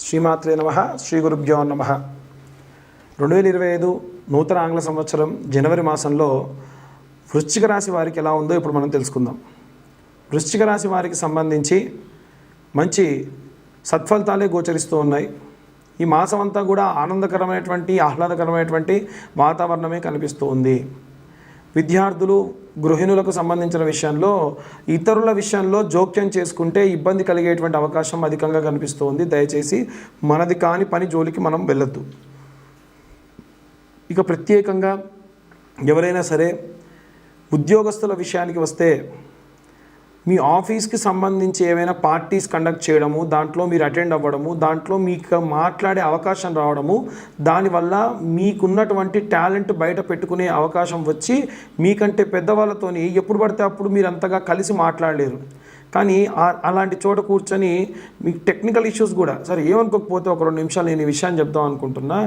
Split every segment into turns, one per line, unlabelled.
శ్రీమాత్రే నమ శ్రీ గురుభ్యో నమ. రెండు వేల ఇరవై ఐదు నూతన ఆంగ్ల సంవత్సరం జనవరి మాసంలో వృశ్చిక రాశి వారికి ఎలా ఉందో ఇప్పుడు మనం తెలుసుకుందాం. వృశ్చిక రాశి వారికి సంబంధించి మంచి సత్ఫలితాలే గోచరిస్తూ ఉన్నాయి. ఈ మాసం అంతా కూడా ఆనందకరమైనటువంటి ఆహ్లాదకరమైనటువంటి వాతావరణమే కనిపిస్తూ ఉంది. విద్యార్థులు గృహిణులకు సంబంధించిన విషయంలో ఇతరుల విషయంలో జోక్యం చేసుకుంటే ఇబ్బంది కలిగేటువంటి అవకాశం అధికంగా కనిపిస్తోంది. దయచేసి మనది కాని పని జోలికి మనం వెళ్ళొద్దు. ఇక ప్రత్యేకంగా ఎవరైనా సరే ఉద్యోగస్తుల విషయానికి వస్తే మీ ఆఫీస్కి సంబంధించి ఏమైనా పార్టీస్ కండక్ట్ చేయడము దాంట్లో మీరు అటెండ్ అవ్వడము దాంట్లో మీకు మాట్లాడే అవకాశం రావడము దానివల్ల మీకున్నటువంటి టాలెంట్ బయట పెట్టుకునే అవకాశం వచ్చి మీకంటే పెద్దవాళ్ళతోని ఎప్పుడు పడితే అప్పుడు మీరు అంతగా కలిసి మాట్లాడలేరు. కానీ అలాంటి చోట కూర్చొని మీకు టెక్నికల్ ఇష్యూస్ కూడా సరే ఏమనుకోకపోతే ఒక రెండు నిమిషాలు నేను ఈ విషయాన్ని చెప్దాం అనుకుంటున్నా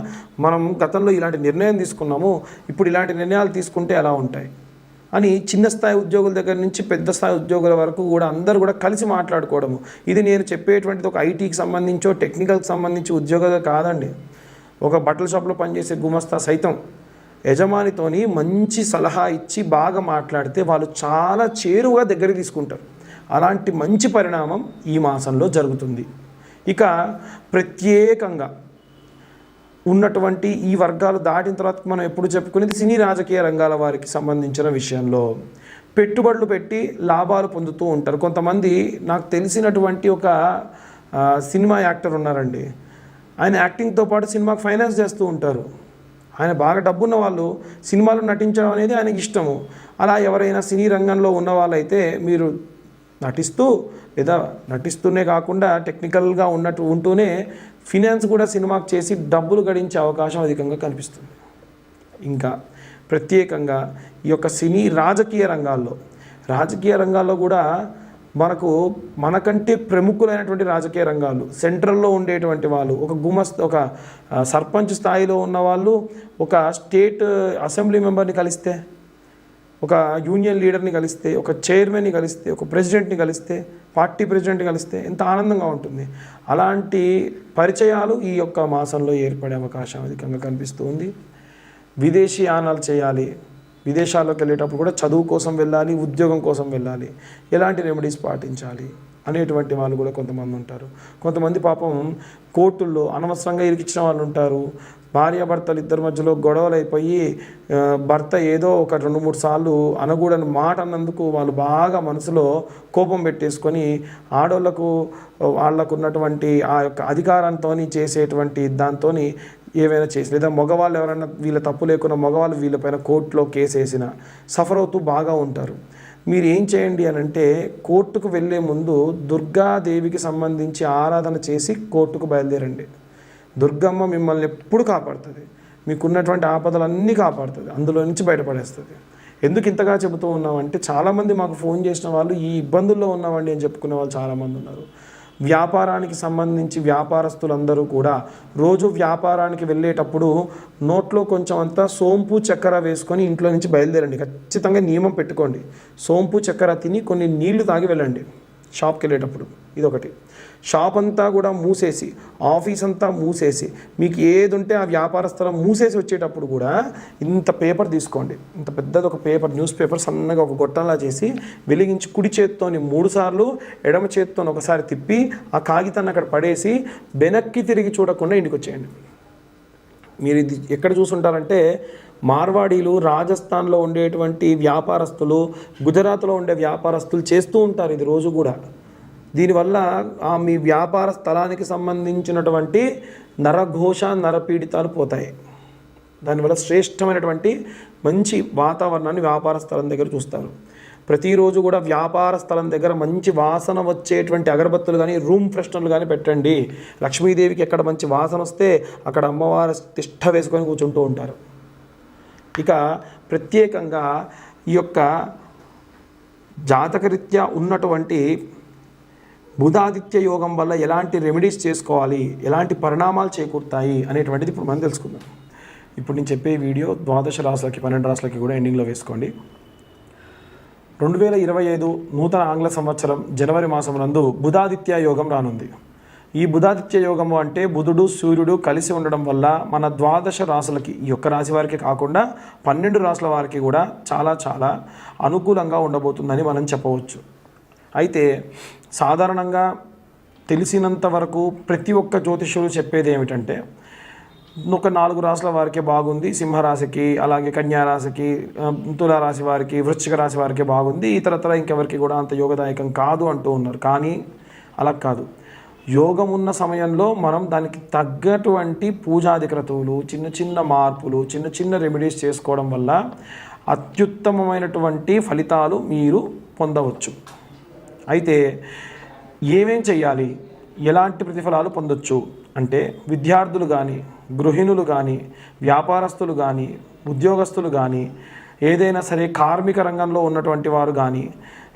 మనం గతంలో ఇలాంటి నిర్ణయం తీసుకున్నాము ఇప్పుడు ఇలాంటి నిర్ణయాలు తీసుకుంటే ఎలా ఉంటాయి? అని చిన్న స్థాయి ఉద్యోగుల దగ్గర నుంచి పెద్ద స్థాయి ఉద్యోగుల వరకు కూడా అందరూ కూడా కలిసి మాట్లాడుకోవడము. ఇది నేను చెప్పేటువంటిది ఒక ఐటీకి సంబంధించో టెక్నికల్కి సంబంధించి ఉద్యోగాలు కాదండి. ఒక బట్టల షాప్లో పనిచేసే గుమస్తా సైతం యజమానితోని మంచి సలహా ఇచ్చి బాగా మాట్లాడితే వాళ్ళు చాలా చేరువుగా దగ్గర తీసుకుంటారు. అలాంటి మంచి పరిణామం ఈ మాసంలో జరుగుతుంది. ఇక ప్రత్యేకంగా ఉన్నటువంటి ఈ వర్గాలు దాటిన తర్వాత మనం ఎప్పుడు చెప్పుకునేది సినీ రాజకీయ రంగాల వారికి సంబంధించిన విషయంలో పెట్టుబడులు పెట్టి లాభాలు పొందుతూ ఉంటారు. కొంతమంది నాకు తెలిసినటువంటి ఒక సినిమా యాక్టర్ ఉన్నారండి. ఆయన యాక్టింగ్తో పాటు సినిమాకి ఫైనాన్స్ చేస్తూ ఉంటారు. ఆయన బాగా డబ్బున్న వాళ్ళు సినిమాలో నటించడం అనేది ఆయనకి ఇష్టము. అలా ఎవరైనా సినీ రంగంలో ఉన్న వాళ్ళైతే మీరు నటిస్తూ లేదా నటిస్తూనే కాకుండా టెక్నికల్గా ఉన్నట్టు ఉంటూనే ఫినాన్స్ కూడా సినిమాకు చేసి డబ్బులు గడించే అవకాశం అధికంగా కనిపిస్తుంది. ఇంకా ప్రత్యేకంగా ఈ యొక్క సినీ రాజకీయ రంగాల్లో రాజకీయ రంగాల్లో కూడా మనకు మనకంటే ప్రముఖులైనటువంటి రాజకీయ రంగాలు సెంట్రల్లో ఉండేటువంటి వాళ్ళు ఒక గుమస్ ఒక సర్పంచ్ స్థాయిలో ఉన్న వాళ్ళు ఒక స్టేట్ అసెంబ్లీ మెంబర్ని కలిస్తే ఒక యూనియన్ లీడర్ని కలిస్తే ఒక చైర్మన్ని కలిస్తే ఒక ప్రెసిడెంట్ని కలిస్తే పార్టీ ప్రెసిడెంట్ని కలిస్తే ఎంత ఆనందంగా ఉంటుంది. అలాంటి పరిచయాలు ఈ యొక్క మాసంలో ఏర్పడే అవకాశం అధికంగా కనిపిస్తుంది విదేశీ యానాలు చేయాలి. విదేశాల్లోకి వెళ్ళేటప్పుడు కూడా చదువు కోసం వెళ్ళాలి ఉద్యోగం కోసం వెళ్ళాలి ఎలాంటి రెమెడీస్ పాటించాలి అనేటువంటి వాళ్ళు కూడా కొంతమంది ఉంటారు. కొంతమంది పాపం కోర్టుల్లో అనవసరంగా ఇరికించిన వాళ్ళు ఉంటారు. భార్యాభర్తలు ఇద్దరి మధ్యలో గొడవలు అయిపోయి భర్త ఏదో ఒక రెండు మూడు సార్లు అనగూడని మాట అన్నందుకు వాళ్ళు బాగా మనసులో కోపం పెట్టేసుకొని ఆడోళ్ళకు వాళ్ళకు ఉన్నటువంటి ఆ యొక్క అధికారంతో చేసేటువంటి దాంతో ఏమైనా చేసి లేదా మగవాళ్ళు ఎవరైనా వీళ్ళ తప్పు లేకుండా మగవాళ్ళు వీళ్ళపైన కోర్టులో కేసు వేసిన సఫర్ అవుతూ బాగా ఉంటారు. మీరు ఏం చేయండి అని అంటే కోర్టుకు వెళ్ళే ముందు దుర్గాదేవికి సంబంధించి ఆరాధన చేసి కోర్టుకు బయలుదేరండి. దుర్గమ్మ మిమ్మల్ని ఎప్పుడు కాపాడుతుంది? మీకున్నటువంటి ఆపదలన్నీ కాపాడుతుంది. అందులో నుంచి బయటపడేస్తుంది. ఎందుకు ఇంతగా చెబుతూ ఉన్నామంటే చాలామంది మాకు ఫోన్ చేసిన వాళ్ళు ఈ ఇబ్బందుల్లో ఉన్నామండి అని చెప్పుకునే వాళ్ళు చాలామంది ఉన్నారు. వ్యాపారానికి సంబంధించి వ్యాపారస్తులందరూ కూడా రోజు వ్యాపారానికి వెళ్ళేటప్పుడు నోట్లో కొంచెం అంతా సోంపు చక్కెర వేసుకొని ఇంట్లో నుంచి బయలుదేరండి. ఖచ్చితంగా నియమం పెట్టుకోండి. సోంపు చక్కెర తిని కొన్ని నీళ్ళు తాగి వెళ్ళండి. షాప్కి వెళ్ళేటప్పుడు ఇదొకటి. షాప్ అంతా కూడా మూసేసి ఆఫీస్ అంతా మూసేసి మీకు ఏది ఉంటే ఆ వ్యాపార స్థలం మూసేసి వచ్చేటప్పుడు కూడా ఇంత పేపర్ తీసుకోండి. ఇంత పెద్దది ఒక పేపర్ న్యూస్ పేపర్ సన్నగా ఒక గొట్టంలా చేసి వెలిగించి కుడి చేత్తోని మూడు సార్లు ఎడమ చేత్తోని ఒకసారి తిప్పి ఆ కాగితాన్ని అక్కడ పడేసి వెనక్కి తిరిగి చూడకుండా ఇంటికి వచ్చేయండి మీరు ఇది ఎక్కడ చూసుంటారంటే మార్వాడీలు రాజస్థాన్లో ఉండేటువంటి వ్యాపారస్తులు గుజరాత్లో ఉండే వ్యాపారస్తులు చేస్తూ ఉంటారు ఇది రోజు కూడా. దీనివల్ల ఆ మీ వ్యాపార స్థలానికి సంబంధించినటువంటి నరఘోష నరపీడితాలు పోతాయి. దానివల్ల శ్రేష్టమైనటువంటి మంచి వాతావరణాన్ని వ్యాపార స్థలం దగ్గర చూస్తారు. ప్రతిరోజు కూడా వ్యాపార స్థలం దగ్గర మంచి వాసన వచ్చేటువంటి అగరబత్తులు కానీ రూమ్ ఫ్రెషనర్లు కానీ పెట్టండి. లక్ష్మీదేవికి ఎక్కడ మంచి వాసన వస్తే అక్కడ అమ్మవారు తిష్ట వేసుకొని కూర్చుంటూ ఉంటారు. ఇక ప్రత్యేకంగా ఈ యొక్క జాతకరీత్యా ఉన్నటువంటి బుధాదిత్య యోగం వల్ల ఎలాంటి రెమెడీస్ చేసుకోవాలి ఎలాంటి పరిణామాలు చేకూరుతాయి అనేటువంటిది ఇప్పుడు మనం తెలుసుకుందాం. ఇప్పుడు నేను చెప్పే వీడియో ద్వాదశ రాశులకి పన్నెండు రాశులకి కూడా ఎండింగ్లో వేసుకోండి. రెండు వేల ఇరవై ఐదు నూతన ఆంగ్ల సంవత్సరం జనవరి మాసం నందు బుధాదిత్య యోగం రానుంది. ఈ బుధాదిత్య యోగము అంటే బుధుడు సూర్యుడు కలిసి ఉండడం వల్ల మన ద్వాదశ రాసులకి ఈ యొక్క రాశి వారికి కాకుండా పన్నెండు రాసుల వారికి కూడా చాలా చాలా అనుకూలంగా ఉండబోతుందని మనం చెప్పవచ్చు. అయితే సాధారణంగా తెలిసినంత వరకు ప్రతి ఒక్క జ్యోతిష్యులు చెప్పేది ఏమిటంటే ఒక నాలుగు రాశుల వారికి బాగుంది. సింహరాశికి అలాగే కన్యారాశికి తులారాశి వారికి వృశ్చిక రాశి వారికి బాగుంది. ఇతరత్ర ఇంకెవరికి కూడా అంత యోగదాయకం కాదు అంటూ ఉన్నారు. కానీ అలా కాదు. యోగం ఉన్న సమయంలో మనం దానికి తగ్గటువంటి పూజాధిక్రతువులు చిన్న చిన్న మార్పులు చిన్న చిన్న రెమెడీస్ చేసుకోవడం వల్ల అత్యుత్తమమైనటువంటి ఫలితాలు మీరు పొందవచ్చు. అయితే ఏమేం చేయాలి ఎలాంటి ప్రతిఫలాలు పొందొచ్చు? అంటే విద్యార్థులు కానీ గృహిణులు కానీ వ్యాపారస్తులు కానీ ఉద్యోగస్తులు కానీ ఏదైనా సరే కార్మిక రంగంలో ఉన్నటువంటి వారు కానీ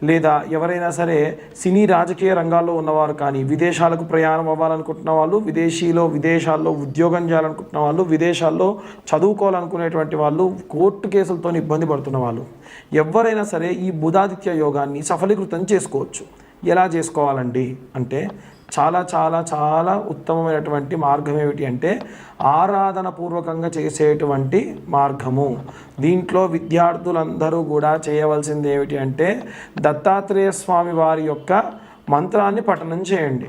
లేదా ఎవరైనా సరే సినీ రాజకీయ రంగాల్లో ఉన్నవారు కానీ విదేశాలకు ప్రయాణం అవ్వాలనుకుంటున్న వాళ్ళు విదేశీలో విదేశాల్లో ఉద్యోగం చేయాలనుకుంటున్న వాళ్ళు విదేశాల్లో చదువుకోవాలనుకునేటువంటి వాళ్ళు కోర్టు కేసులతో ఇబ్బంది పడుతున్న వాళ్ళు ఎవరైనా సరే ఈ బుధాదిత్య యోగాన్ని సఫలీకృతం చేసుకోవచ్చు. ఎలా చేసుకోవాలండి? అంటే చాలా చాలా చాలా ఉత్తమమైనటువంటి మార్గం ఏమిటి అంటే ఆరాధన పూర్వకంగా చేసేటువంటి మార్గము. దీంట్లో విద్యార్థులందరూ కూడా చేయవలసింది ఏమిటి అంటే దత్తాత్రేయ స్వామి వారి యొక్క మంత్రాన్ని పఠనం చేయండి.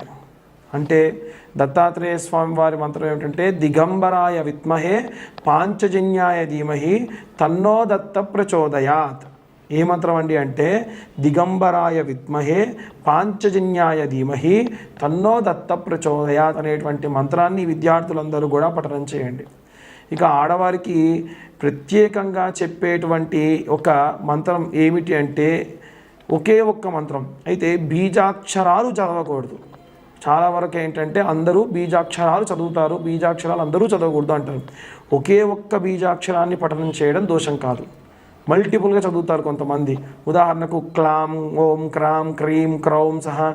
అంటే దత్తాత్రేయ స్వామి వారి మంత్రం ఏమిటంటే దిగంబరాయ విద్మహే పాంచజన్యాయ ధీమహి తన్నో దత్త ప్రచోదయాత్. ఏ మంత్రం అండి అంటే దిగంబరాయ విద్మహే పాంచజన్యాయ ధీమహి తన్నో దత్త ప్రచోదయాత్ అనేటువంటి మంత్రాన్ని విద్యార్థులందరూ కూడా పఠనం చేయండి. ఇక ఆడవారికి ప్రత్యేకంగా చెప్పేటువంటి ఒక మంత్రం ఏమిటి అంటే ఒకే ఒక్క మంత్రం. అయితే బీజాక్షరాలు చదవకూడదు. చాలా వరకు ఏంటంటే అందరూ బీజాక్షరాలు చదువుతారు బీజాక్షరాలు అందరూ చదవకూడదు అంటారు. ఒకే ఒక్క బీజాక్షరాన్ని పఠనం చేయడం దోషం కాదు. మల్టిపుల్గా చదువుతారు కొంతమంది. ఉదాహరణకు క్లాం ఓం క్రాం క్రీం క్రౌం సహా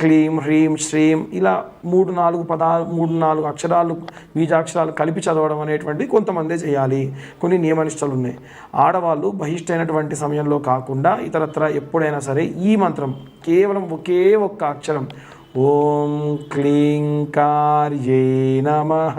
క్లీం హ్రీం శ్రీం ఇలా మూడు నాలుగు పదాలు మూడు నాలుగు అక్షరాలు బీజాక్షరాలు కలిపి చదవడం అనేటువంటి కొంతమందే చేయాలి. కొన్ని నియమనిష్టలు ఉన్నాయి ఆడవాళ్ళు బహిష్టైనటువంటి సమయంలో కాకుండా ఇతరత్ర ఎప్పుడైనా సరే ఈ మంత్రం కేవలం ఒకే ఒక్క అక్షరం ఓం క్లీం కార్యే నమః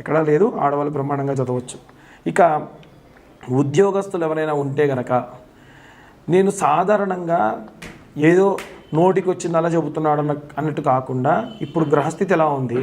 ఎక్కడా లేదు ఆడవాళ్ళు బ్రహ్మాండంగా చదవచ్చు. ఇక ఉద్యోగస్తులు ఎవరైనా ఉంటే గనక నేను సాధారణంగా ఏదో నోటికి వచ్చిందలా చెబుతున్నాడు అన్న అన్నట్టు కాకుండా ఇప్పుడు గ్రహస్థితి ఎలా ఉంది?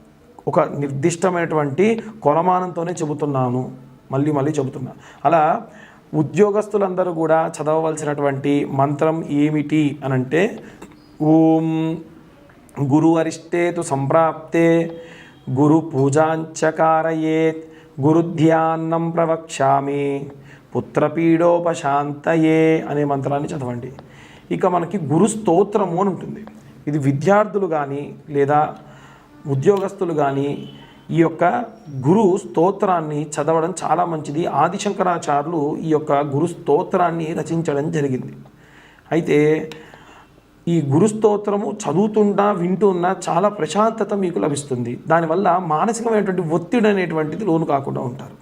ఒక నిర్దిష్టమైనటువంటి కొలమానంతోనే చెబుతున్నాను. మళ్ళీ మళ్ళీ చెబుతున్నా. అలా ఉద్యోగస్తులందరూ కూడా చదవవలసినటువంటి మంత్రం ఏమిటి అని అంటే ఓం గురు అరిష్టేతు సంప్రాప్తే గురు పూజాంచకారయేత్ గురుధ్యాన్నం ప్రవక్ష్యామి పుత్రపీడోపశాంతయే అనే మంత్రాన్ని చదవండి. ఇక మనకి గురు స్తోత్రము అని ఉంటుంది. ఇది విద్యార్థులు కానీ లేదా ఉద్యోగస్తులు కానీ ఈ యొక్క గురు స్తోత్రాన్ని చదవడం చాలా మంచిది. ఆదిశంకరాచార్యులు ఈ యొక్క గురు స్తోత్రాన్ని రచించడం జరిగింది. అయితే ఈ గురు స్తోత్రము చదువుతున్నా వింటున్నా చాలా ప్రశాంతత మీకు లభిస్తుంది. దానివల్ల మానసికమైనటువంటి ఒత్తిడి అనేటువంటిది లోను కాకుండా ఉంటారు.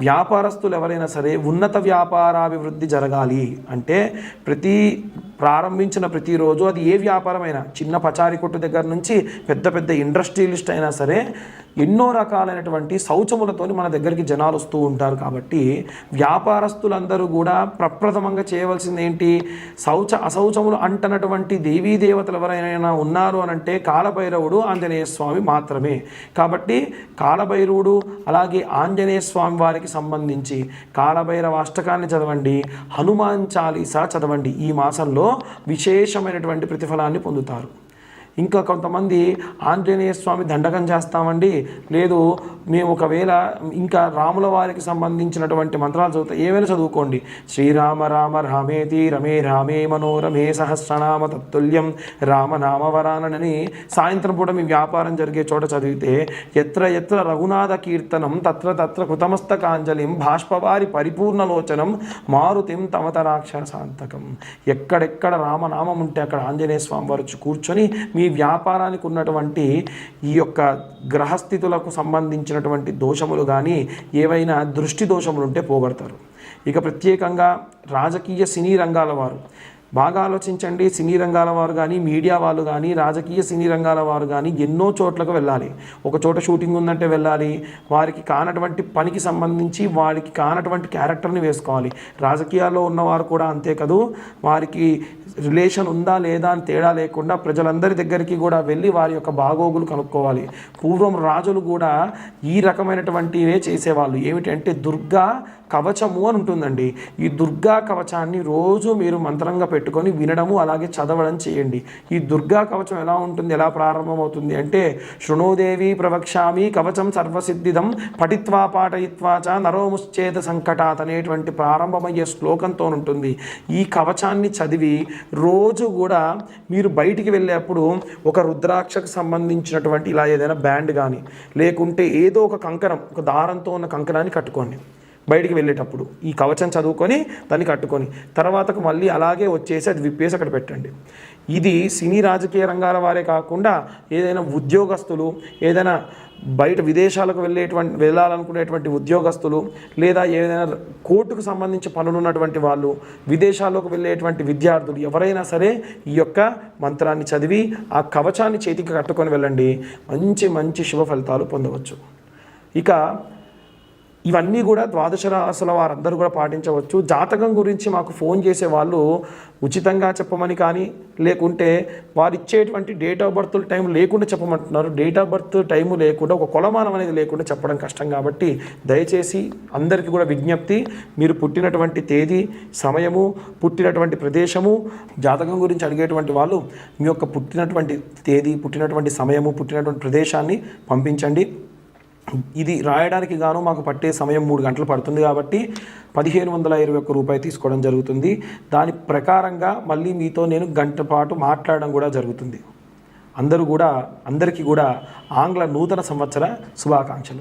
వ్యాపారస్తులు ఎవరైనా సరే ఉన్నత వ్యాపారాభివృద్ధి జరగాలి అంటే ప్రతి ప్రారంభించిన ప్రతిరోజు అది ఏ వ్యాపారమైనా చిన్న పచారి కొట్టు దగ్గర నుంచి పెద్ద పెద్ద ఇండస్ట్రియలిస్ట్ అయినా సరే ఎన్నో రకాలైనటువంటి శౌచములతోని మన దగ్గరికి జనాలు వస్తూ ఉంటారు కాబట్టి వ్యాపారస్తులందరూ కూడా ప్రప్రథమంగా చేయవలసింది ఏంటి శౌచ అశౌచములు అంటనటువంటి దేవీ దేవతలు ఎవరైనా ఉన్నారు అని అంటే కాలభైరవుడు ఆంజనేయ స్వామి మాత్రమే. కాబట్టి కాలభైరవుడు అలాగే ఆంజనేయ స్వామి వారికి సంబంధించి కాలభైరవ అష్టకాన్ని చదవండి హనుమాన్ చాలీసా చదవండి. ఈ మాసంలో విశేషమైనటువంటి ప్రతిఫలాన్ని పొందుతారు. ఇంకా కొంతమంది ఆంజనేయ స్వామి దండకం చేస్తామండి. లేదు మేము ఒకవేళ ఇంకా రాముల వారికి సంబంధించినటువంటి మంత్రాలు చదువుతా ఏమైనా చదువుకోండి. శ్రీరామ రామ రామేతి రమే రామే మనోరమే సహస్రనామ తత్తుల్యం రామనామవరానని సాయంత్రం పూట మీ వ్యాపారం జరిగే చోట చదివితే ఎత్ర ఎత్ర రఘునాథ కీర్తనం తత్ర తత్ర కృతమస్తకాంజలిం బాష్పవారి పరిపూర్ణలోచనం మారుతిం తమత సాంతకం ఎక్కడెక్కడ రామనామం ఉంటే అక్కడ ఆంజనేయ స్వామి వారు కూర్చొని మీ వ్యాపారానికి ఉన్నటువంటి ఈ యొక్క గ్రహస్థితులకు సంబంధించినటువంటి దోషములు కానీ ఏవైనా దృష్టి దోషములు ఉంటే పోగొడతారు. ఇక ప్రత్యేకంగా రాజకీయ సినీ రంగాల వారు. బాగా ఆలోచించండి. సినీ రంగాల వారు కానీ మీడియా వాళ్ళు కానీ రాజకీయ సినీ రంగాల వారు కానీ ఎన్నో చోట్లకు వెళ్ళాలి. ఒక చోట షూటింగ్ ఉందంటే వెళ్ళాలి. వారికి కానటువంటి పనికి సంబంధించి వారికి కానటువంటి క్యారెక్టర్ని వేసుకోవాలి. రాజకీయాల్లో ఉన్నవారు కూడా అంతే కదూ. వారికి రిలేషన్ ఉందా లేదా అని తేడా లేకుండా ప్రజలందరి దగ్గరికి కూడా వెళ్ళి వారి యొక్క బాగోగులు కనుక్కోవాలి. పూర్వం రాజులు కూడా ఈ రకమైనటువంటివే చేసేవాళ్ళు. ఏమిటంటే దుర్గా కవచము అని ఉంటుందండి. ఈ దుర్గా కవచాన్ని రోజు మీరు మంత్రంగా పెట్టుకొని వినడము అలాగే చదవడం చేయండి. ఈ దుర్గా కవచం ఎలా ఉంటుంది ఎలా ప్రారంభమవుతుంది అంటే శృణోదేవి ప్రవక్ష్యామి కవచం సర్వసిద్ధిదం పఠిత్వా పాఠయిత్వా చ నరోముశ్చేత సంకటాత్ అనేటువంటి ప్రారంభమయ్యే శ్లోకంతో ఉంటుంది. ఈ కవచాన్ని చదివి రోజు కూడా మీరు బయటికి వెళ్ళేప్పుడు ఒక రుద్రాక్షకు సంబంధించినటువంటి ఇలా ఏదైనా బ్యాండ్ కానీ లేకుంటే ఏదో ఒక కంకణం ఒక దారంతో ఉన్న కంకణాన్ని కట్టుకోండి. బయటికి వెళ్ళేటప్పుడు ఈ కవచం చదువుకొని దాన్ని కట్టుకొని తర్వాతకు మళ్ళీ అలాగే వచ్చేసి అది విప్పేసి అక్కడ పెట్టండి. ఇది సినీ రాజకీయ రంగాల వారే కాకుండా ఏదైనా ఉద్యోగస్తులు ఏదైనా బయట విదేశాలకు వెళ్ళేటువంటి వెళ్ళాలనుకునేటువంటి ఉద్యోగస్తులు లేదా ఏదైనా కోర్టుకు సంబంధించి పనులు ఉన్నటువంటి వాళ్ళు విదేశాల్లోకి వెళ్ళేటువంటి విద్యార్థులు ఎవరైనా సరే ఈ యొక్క మంత్రాన్ని చదివి ఆ కవచాన్ని చేతికి కట్టుకొని వెళ్ళండి. మంచి మంచి శుభ ఫలితాలు పొందవచ్చు. ఇక ఇవన్నీ కూడా ద్వాదశ రాసుల వారందరూ కూడా పాటించవచ్చు. జాతకం గురించి మాకు ఫోన్ చేసే వాళ్ళు ఉచితంగా చెప్పమని కానీ లేకుంటే వారు ఇచ్చేటువంటి డేట్ ఆఫ్ బర్త్ టైం లేకుండా చెప్పమంటున్నారు. డేట్ ఆఫ్ బర్త్ టైము లేకుండా ఒక కొలమానం అనేది లేకుండా చెప్పడం కష్టం కాబట్టి దయచేసి అందరికీ కూడా విజ్ఞప్తి మీరు పుట్టినటువంటి తేదీ సమయము పుట్టినటువంటి ప్రదేశము జాతకం గురించి అడిగేటువంటి వాళ్ళు మీ యొక్క పుట్టినటువంటి తేదీ పుట్టినటువంటి సమయము పుట్టినటువంటి ప్రదేశాన్ని పంపించండి. ఇది రాయడానికి గాను మాకు పట్టే సమయం మూడు గంటలు పడుతుంది కాబట్టి పదిహేను వందల ఇరవై ఒక్క రూపాయి తీసుకోవడం జరుగుతుంది. దాని ప్రకారంగా మళ్ళీ మీతో నేను గంట పాటు మాట్లాడడం కూడా జరుగుతుంది. అందరూ కూడా అందరికీ కూడా ఆంగ్ల నూతన సంవత్సర శుభాకాంక్షలు.